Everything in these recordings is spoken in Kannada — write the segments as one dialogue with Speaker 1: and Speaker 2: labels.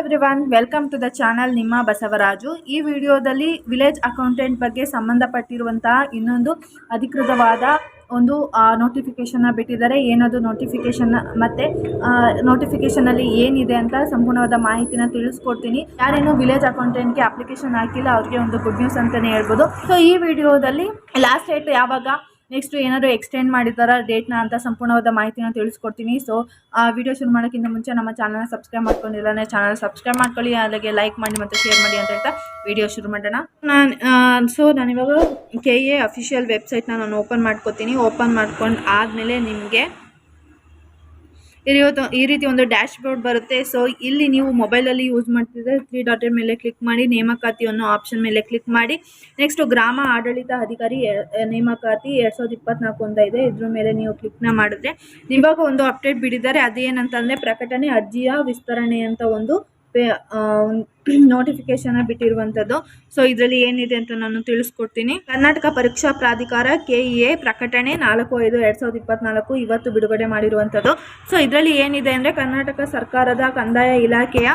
Speaker 1: Everyone welcome to the channel ನಿಮ್ಮ ಬಸವರಾಜು ಈ ವಿಡಿಯೋದಲ್ಲಿ ವಿಲೇಜ್ ಅಕೌಂಟೆಂಟ್ ಬಗ್ಗೆ ಸಂಬಂಧಪಟ್ಟಿರುವಂತಹ ಇನ್ನೊಂದು ಅಧಿಕೃತವಾದ ಒಂದು ನೋಟಿಫಿಕೇಶನ್ನ ಬಿಟ್ಟಿದ್ದಾರೆ. ಏನದು ನೋಟಿಫಿಕೇಶನ್ ಮತ್ತು ನೋಟಿಫಿಕೇಶನಲ್ಲಿ ಏನಿದೆ ಅಂತ ಸಂಪೂರ್ಣವಾದ ಮಾಹಿತಿನ ತಿಳಿಸ್ಕೊಡ್ತೀನಿ. ಯಾರೇನು ವಿಲೇಜ್ ಅಕೌಂಟೆಂಟ್ಗೆ ಅಪ್ಲಿಕೇಶನ್ ಹಾಕಿಲ್ಲ, ಅವ್ರಿಗೆ ಒಂದು ಗುಡ್ ನ್ಯೂಸ್ ಅಂತಲೇ ಹೇಳ್ಬೋದು. ಸೊ ಈ ವಿಡಿಯೋದಲ್ಲಿ ಲಾಸ್ಟ್ ಡೇಟ್ ಯಾವಾಗ ನೆಕ್ಸ್ಟ್ ಏನಾದರೂ ಎಕ್ಸ್ಟೆಂಡ್ ಮಾಡಿದಾರ ಡೇಟ್ನ ಅಂತ ಸಂಪೂರ್ಣವಾದ ಮಾಹಿತಿನ ತಿಳಿಸ್ಕೊಡ್ತೀನಿ. ಸೊ ಆ ವಿಡಿಯೋ ಶುರು ಮಾಡೋಕ್ಕಿಂತ ಮುಂಚೆ ನಮ್ಮ ಚಾನಲ್ನ ಸಬ್ಸ್ಕ್ರೈಬ್ ಮಾಡ್ಕೊಂಡಿಲ್ಲ ಚಾನಲ್ ಸಬ್ಸ್ಕ್ರೈಬ್ ಮಾಡ್ಕೊಳ್ಳಿ. ಅಲ್ಲಿಗೆ ಲೈಕ್ ಮಾಡಿ ಮತ್ತು ಶೇರ್ ಮಾಡಿ ಅಂತ ಹೇಳ್ತಾ ವಿಡಿಯೋ ಶುರು ಮಾಡೋಣ. ನಾನು ಸೊ ನಾನಿವಾಗ ಕೆ ಎ ಅಫಿಷಿಯಲ್ ವೆಬ್ಸೈಟ್ನ ನಾನು ಓಪನ್ ಮಾಡ್ಕೋತೀನಿ. ಓಪನ್ ಮಾಡ್ಕೊಂಡು ಆದಮೇಲೆ ನಿಮಗೆ ರೀತಿ ಈ ರೀತಿ ಒಂದು ಡ್ಯಾಶ್ ಬೋರ್ಡ್ ಬರುತ್ತೆ. ಸೊ ಇಲ್ಲಿ ನೀವು ಮೊಬೈಲಲ್ಲಿ ಯೂಸ್ ಮಾಡ್ತಿದ್ರೆ ತ್ರೀ ಡಾಟರ್ ಮೇಲೆ ಕ್ಲಿಕ್ ಮಾಡಿ, ನೇಮಕಾತಿ ಅನ್ನೋ ಆಪ್ಷನ್ ಮೇಲೆ ಕ್ಲಿಕ್ ಮಾಡಿ. ನೆಕ್ಸ್ಟ್ ಗ್ರಾಮ ಆಡಳಿತ ಅಧಿಕಾರಿ ನೇಮಕಾತಿ ಎರಡು ಸಾವಿರದ ಇಪ್ಪತ್ನಾಲ್ಕು ಅಂತ ಇದೆ. ಇದ್ರ ಮೇಲೆ ನೀವು ಕ್ಲಿಕ್ನ ಮಾಡಿದ್ರೆ ಇವಾಗ ಒಂದು ಅಪ್ಡೇಟ್ ಬಿಡಿದ್ದಾರೆ. ಅದೇನಂತಂದರೆ ಪ್ರಕಟಣೆ ಅರ್ಜಿಯ ವಿಸ್ತರಣೆ ಅಂತ ಒಂದು ನೋಟಿಫಿಕೇಶನ್ ಬಿಟ್ಟಿರುವಂಥದ್ದು ಸೊ ಇದರಲ್ಲಿ ಏನಿದೆ ಅಂತ ನಾನು ತಿಳಿಸ್ಕೊಡ್ತೀನಿ. ಕರ್ನಾಟಕ ಪರೀಕ್ಷಾ ಪ್ರಾಧಿಕಾರ ಕೆ ಇ ಎ ಪ್ರಕಟಣೆ ನಾಲ್ಕು ಐದು ಎರಡು ಸಾವಿರದ ಇಪ್ಪತ್ನಾಲ್ಕು ಇವತ್ತು ಬಿಡುಗಡೆ ಮಾಡಿರುವಂಥದ್ದು ಸೊ ಇದರಲ್ಲಿ ಏನಿದೆ ಅಂದರೆ ಕರ್ನಾಟಕ ಸರ್ಕಾರದ ಕಂದಾಯ ಇಲಾಖೆಯ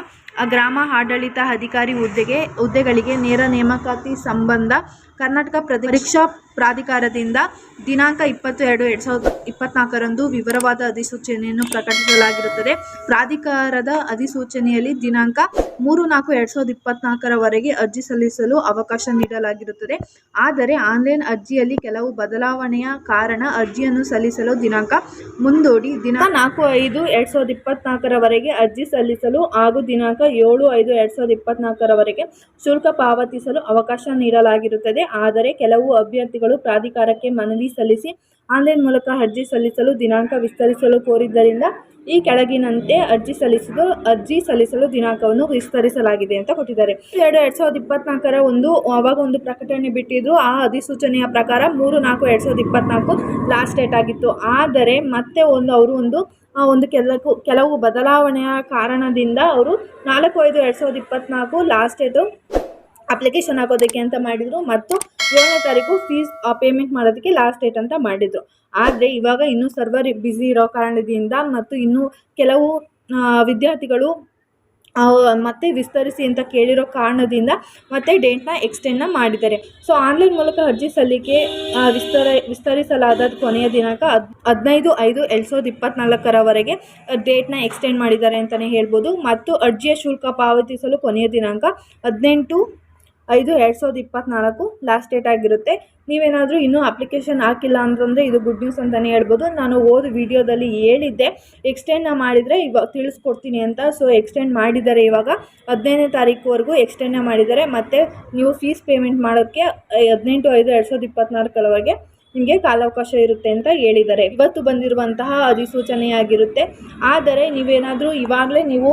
Speaker 1: ಗ್ರಾಮ ಆಡಳಿತ ಅಧಿಕಾರಿ ಹುದ್ದೆಗೆ, ಹುದ್ದೆಗಳಿಗೆ ನೇರ ನೇಮಕಾತಿ ಸಂಬಂಧ ಕರ್ನಾಟಕ ಪರೀಕ್ಷಾ ಪ್ರಾಧಿಕಾರದಿಂದ ದಿನಾಂಕ ಇಪ್ಪತ್ತು ಎರಡು ಎರಡ್ ಸಾವಿರದ ಇಪ್ಪತ್ನಾಲ್ಕರಂದು ವಿವರವಾದ ಅಧಿಸೂಚನೆಯನ್ನು ಪ್ರಕಟಿಸಲಾಗಿರುತ್ತದೆ. ಪ್ರಾಧಿಕಾರದ ಅಧಿಸೂಚನೆಯಲ್ಲಿ ದಿನಾಂಕ ಮೂರು ನಾಲ್ಕು ಎರಡು ಸಾವಿರದ ಇಪ್ಪತ್ನಾಲ್ಕರವರೆಗೆ ಅರ್ಜಿ ಸಲ್ಲಿಸಲು ಅವಕಾಶ ನೀಡಲಾಗಿರುತ್ತದೆ. ಆದರೆ ಆನ್ಲೈನ್ ಅರ್ಜಿಯಲ್ಲಿ ಕೆಲವು ಬದಲಾವಣೆಯ ಕಾರಣ ಅರ್ಜಿಯನ್ನು ಸಲ್ಲಿಸಲು ದಿನಾಂಕ ಮುಂದೂಡಿ ದಿನಾಂಕ ನಾಲ್ಕು ಐದು ಎರಡ್ ಸಾವಿರದ ಇಪ್ಪತ್ನಾಲ್ಕರವರೆಗೆ ಅರ್ಜಿ ಸಲ್ಲಿಸಲು ಹಾಗೂ ದಿನಾಂಕ ಏಳು ಐದು ಎರಡ್ ಸಾವಿರದ ಇಪ್ಪತ್ನಾಲ್ಕರವರೆಗೆ ಶುಲ್ಕ ಪಾವತಿಸಲು ಅವಕಾಶ ನೀಡಲಾಗಿರುತ್ತದೆ. ಆದರೆ ಕೆಲವು ಅಭ್ಯರ್ಥಿಗಳು ಪ್ರಾಧಿಕಾರಕ್ಕೆ ಮನವಿ ಸಲ್ಲಿಸಿ ಆನ್ಲೈನ್ ಮೂಲಕ ಅರ್ಜಿ ಸಲ್ಲಿಸಲು ದಿನಾಂಕ ವಿಸ್ತರಿಸಲು ಕೋರಿದ್ದರಿಂದ ಈ ಕೆಳಗಿನಂತೆ ಅರ್ಜಿ ಸಲ್ಲಿಸಲು ಅರ್ಜಿ ಸಲ್ಲಿಸಲು ದಿನಾಂಕವನ್ನು ವಿಸ್ತರಿಸಲಾಗಿದೆ. ಅಂತ ಕೊಟ್ಟಿದ್ದಾರೆ. ಎರಡು ಎರಡು ಸಾವಿರದ ಇಪ್ಪತ್ನಾಲ್ಕರ ಒಂದು, ಅವಾಗ ಒಂದು ಪ್ರಕಟಣೆ ಬಿಟ್ಟಿದ್ರು ಆ ಅಧಿಸೂಚನೆಯ ಪ್ರಕಾರ ಮೂರು ನಾಲ್ಕು ಎರಡು ಸಾವಿರದ ಇಪ್ಪತ್ನಾಲ್ಕು ಲಾಸ್ಟ್ ಡೇಟ್ ಆಗಿತ್ತು. ಆದರೆ ಮತ್ತೆ ಒಂದು, ಅವರು ಒಂದು ಒಂದು ಕೆಲವು ಕೆಲವು ಬದಲಾವಣೆಯ ಕಾರಣದಿಂದ ಅವರು ನಾಲ್ಕು ಐದು ಎರಡು ಸಾವಿರದ ಇಪ್ಪತ್ನಾಲ್ಕು ಲಾಸ್ಟ್ ಡೇಟು ಅಪ್ಲಿಕೇಶನ್ ಹಾಕೋದಕ್ಕೆ ಅಂತ ಮಾಡಿದರು ಮತ್ತು ಏಳನೇ ತಾರೀಕು ಫೀಸ್ ಪೇಮೆಂಟ್ ಮಾಡೋದಕ್ಕೆ ಲಾಸ್ಟ್ ಡೇಟ್ ಅಂತ ಮಾಡಿದರು. ಆದರೆ ಇವಾಗ ಇನ್ನೂ ಸರ್ವರ್ ಬ್ಯುಸಿ ಇರೋ ಕಾರಣದಿಂದ ಮತ್ತು ಇನ್ನೂ ಕೆಲವು ವಿದ್ಯಾರ್ಥಿಗಳು ಮತ್ತೆ ವಿಸ್ತರಿಸಿ ಅಂತ ಕೇಳಿರೋ ಕಾರಣದಿಂದ ಮತ್ತೆ ಡೇಟ್ನ ಎಕ್ಸ್ಟೆಂಡ್ನ ಮಾಡಿದ್ದಾರೆ. ಸೊ ಆನ್ಲೈನ್ ಮೂಲಕ ಅರ್ಜಿ ಸಲ್ಲಿಕೆ ವಿಸ್ತರ, ವಿಸ್ತರಿಸಲಾದ ಕೊನೆಯ ದಿನಾಂಕ ಹದ್, ಹದಿನೈದು ಐದು ಎರಡು ಸಾವಿರದ ಇಪ್ಪತ್ತ್ನಾಲ್ಕರವರೆಗೆ ಡೇಟ್ನ ಎಕ್ಸ್ಟೆಂಡ್ ಮಾಡಿದ್ದಾರೆ ಅಂತಲೇ ಹೇಳ್ಬೋದು. ಮತ್ತು ಅರ್ಜಿಯ ಶುಲ್ಕ ಪಾವತಿಸಲು ಕೊನೆಯ ದಿನಾಂಕ ಹದಿನೆಂಟು ಐದು ಎರಡು ಸಾವಿರದ ಇಪ್ಪತ್ತ್ನಾಲ್ಕು ಲಾಸ್ಟ್ ಡೇಟ್ ಆಗಿರುತ್ತೆ. ನೀವೇನಾದರೂ ಇನ್ನೂ ಅಪ್ಲಿಕೇಶನ್ ಹಾಕಿಲ್ಲ ಅಂತಂದರೆ ಇದು ಗುಡ್ ನ್ಯೂಸ್ ಅಂತಲೇ ಹೇಳ್ಬೋದು. ನಾನು ಓದು ವಿಡಿಯೋದಲ್ಲಿ ಹೇಳಿದ್ದೆ ಎಕ್ಸ್ಟೆಂಡ್ನ ಮಾಡಿದರೆ ಇವಾಗ ತಿಳಿಸ್ಕೊಡ್ತೀನಿ ಅಂತ. ಸೊ ಎಕ್ಸ್ಟೆಂಡ್ ಮಾಡಿದ್ದಾರೆ ಇವಾಗ. ಹದಿನೈದನೇ ತಾರೀಕುವರೆಗೂ ಎಕ್ಸ್ಟೆಂಡ್ನ ಮಾಡಿದ್ದಾರೆ. ಮತ್ತು ನೀವು ಫೀಸ್ ಪೇಮೆಂಟ್ ಮಾಡೋಕ್ಕೆ ಹದಿನೆಂಟು ಐದು ಎರಡು ಸಾವಿರದ ಇಪ್ಪತ್ತ್ನಾಲ್ಕರವರೆಗೆ ನಿಮಗೆ ಕಾಲಾವಕಾಶ ಇರುತ್ತೆ ಅಂತ ಹೇಳಿದ್ದಾರೆ. ಇವತ್ತು ಬಂದಿರುವಂತಹ ಅಧಿಸೂಚನೆಯಾಗಿರುತ್ತೆ. ಆದರೆ ನೀವೇನಾದರೂ ಇವಾಗಲೇ ನೀವು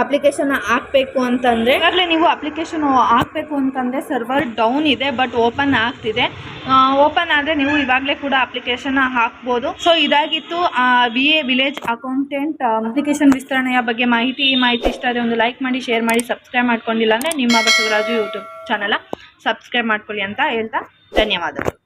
Speaker 1: ಅಪ್ಲಿಕೇಶನ್ ಹಾಕಬೇಕು ಅಂತಂದರೆ? ಈಗಾಗಲೇ ನೀವು ಅಪ್ಲಿಕೇಶನ್ ಹಾಕಬೇಕು ಅಂತಂದರೆ ಸರ್ವರ್ ಡೌನ್ ಇದೆ ಬಟ್ ಓಪನ್ ಆಗ್ತಿದೆ. ಓಪನ್ ಆದರೆ ನೀವು ಇವಾಗಲೇ ಕೂಡ ಅಪ್ಲಿಕೇಶನ್ ಹಾಕ್ಬೋದು. ಸೊ ಇದಾಗಿತ್ತು B A village accountant application ವಿಸ್ತರಣೆಯ ಬಗ್ಗೆ ಮಾಹಿತಿ, ಈ ಮಾಹಿತಿ ಇಷ್ಟ ಆದರೆ ಒಂದು ಲೈಕ್ ಮಾಡಿ ಶೇರ್ ಮಾಡಿ ಸಬ್ಸ್ಕ್ರೈಬ್ ಮಾಡ್ಕೊಂಡಿಲ್ಲ ಅಂದರೆ ನಿಮ್ಮ ಬಸವರಾಜು ಯೂಟ್ಯೂಬ್ ಚಾನಲ ಸಬ್ಸ್ಕ್ರೈಬ್ ಮಾಡ್ಕೊಳ್ಳಿ ಅಂತ ಹೇಳ್ತಾ ಧನ್ಯವಾದಗಳು.